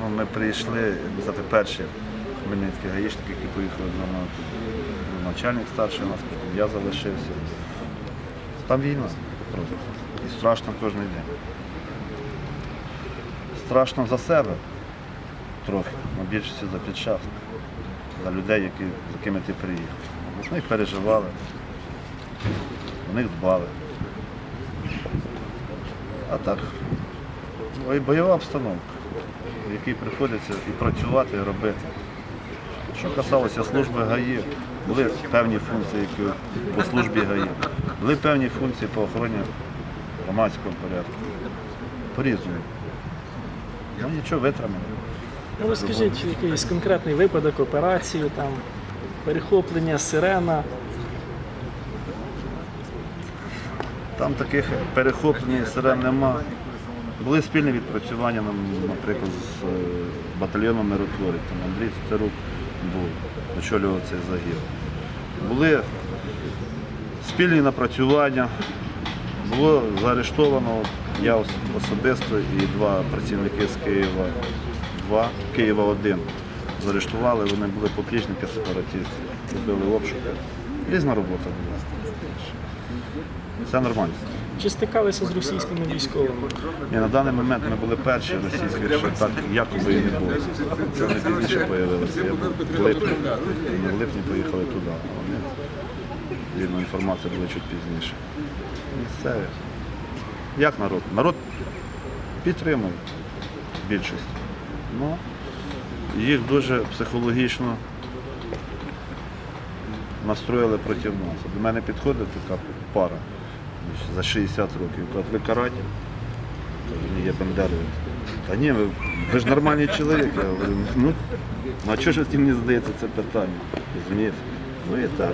Ну, ми прийшли, як перші хмельницькі гаїшники, які поїхали нами. Ну, Начальник старший у нас, я залишився. Там війна просто. І страшно кожен день. Страшно за себе трохи, але більшості за підчасно, за людей, які, з якими ти приїхав. Вони переживали, них дбали. А так, бойова обстановка, в якій приходиться і працювати, і робити. Що касалося служби ГАІ, були певні функції які по службі ГАІ, були певні функції по охороні громадського порядку. По-різному. Ну нічого витримали. Ну розкажіть якийсь конкретний випадок, операцію, там, перехоплення, сирена. Там таких перехоплень сирен нема. Були спільні відпрацювання, наприклад, з е, батальйоном миротворів. Там Андрій Терук був, очолював цей загін. Були спільні напрацювання. Було заарештовано я особисто і два працівники з Києва, два, Києва один. Заарештували, вони були поплічники сепаратистів, робили обшуки. Різна робота була. Все нормально. Чи стикалися з російськими військовими? І на даний момент ми були перші російські, що так якоби і не було. Це вони пізніше з'явилися. В липні, ми в липні поїхали туди, а вони вільну інформацію були чуть пізніше. Місцеві. Як народ? Народ підтримує більшість. Ну, їх дуже психологічно настроїли проти нас. До мене підходить така пара за 60 років. Кажуть, ви караті? Кажу, ні, я бандеровець. Та ні, ви, ви ж нормальний чоловік. Я говорю, ну, ну а чого ж мені здається це питання? Розумієте? Ну і так.